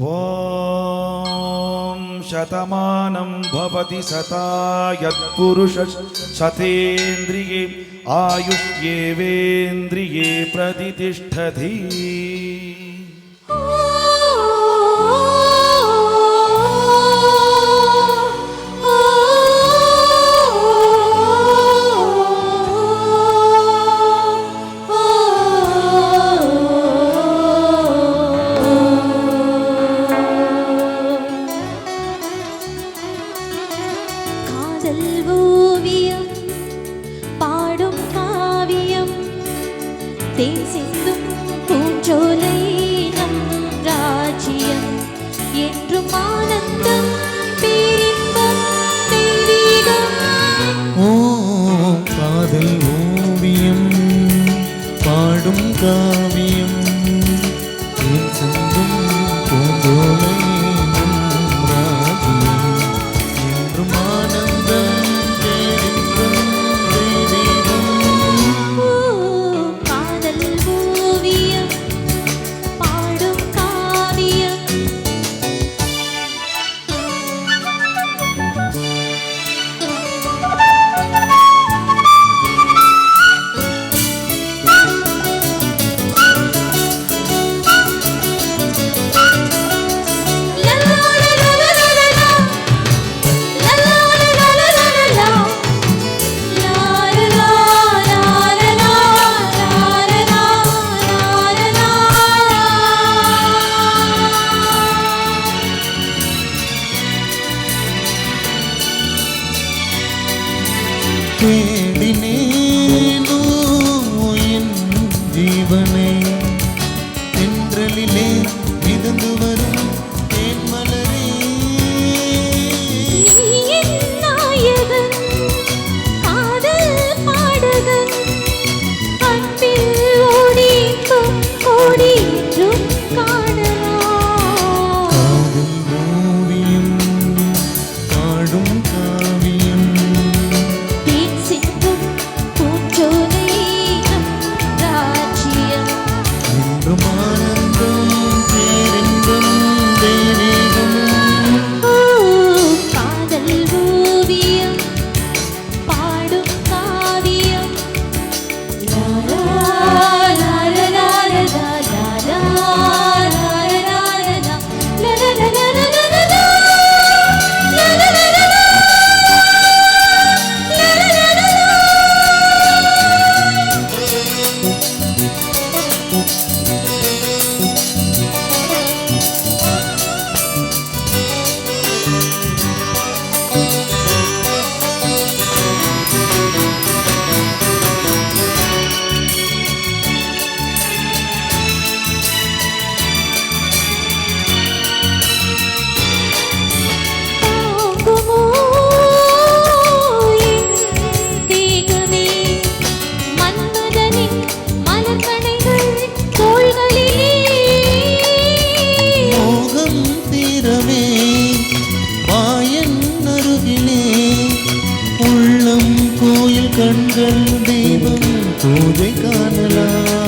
ॐ शतमानं भवति सता यत्पुरुषशतेन्द्रिये आयुष्येवेन्द्रिये प्रतितिष्ठति காதல் ஓவியம் பாடும் காவியம் தேன் சிந்தும் பூஞ்சோலை நம் ராஜ்யம். என்றும் ஆனந்தம் காதல் ஓவியம் பாடும் கா queen. போதும் பூஜை காணலாம்.